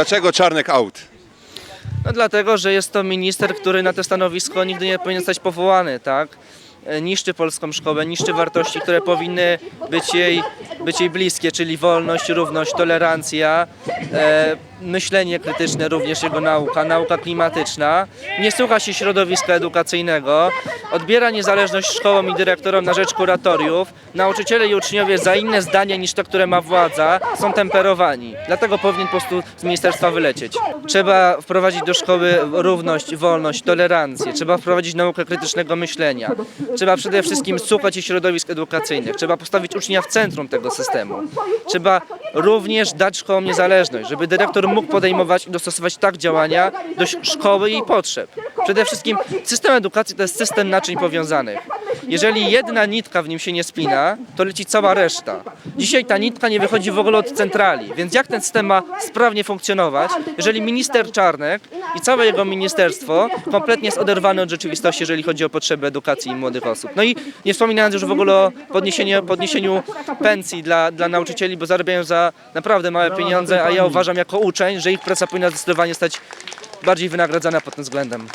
Dlaczego Czarnek out? No dlatego, że jest to minister, który na to stanowisko nigdy nie powinien zostać powołany, tak? E, Niszczy polską szkołę, niszczy wartości, które powinny być jej, być jej bliskie, czyli wolność, równość, tolerancja, e, myślenie krytyczne, również jego nauka, nauka klimatyczna. Nie słucha się środowiska edukacyjnego, odbiera niezależność szkołom i dyrektorom na rzecz kuratoriów. Nauczyciele i uczniowie za inne zdanie niż to, które ma władza, są temperowani. Dlatego powinien po prostu z ministerstwa wylecieć. Trzeba wprowadzić do szkoły równość, wolność, tolerancję. Trzeba wprowadzić naukę krytycznego myślenia. Trzeba przede wszystkim słuchać się środowisk edukacyjnych. Trzeba postawić ucznia w centrum tego systemu. Trzeba również dać szkołom niezależność, żeby dyrektor mógł podejmować i dostosować tak działania do sz- szkoły i jej potrzeb. Przede wszystkim system edukacji to jest system naczyń powiązanych. Jeżeli jedna nitka w nim się nie spina, to leci cała reszta. Dzisiaj ta nitka nie wychodzi w ogóle od centrali, więc jak ten system ma sprawnie funkcjonować, jeżeli minister Czarnek i całe jego ministerstwo kompletnie jest oderwane od rzeczywistości, jeżeli chodzi o potrzeby edukacji młodych osób. No i nie wspominając już w ogóle o podniesieniu, podniesieniu pensji dla, dla nauczycieli, bo zarabiają za naprawdę małe pieniądze, a ja uważam jako uczeń, że ich praca powinna zdecydowanie stać bardziej wynagradzana pod tym względem.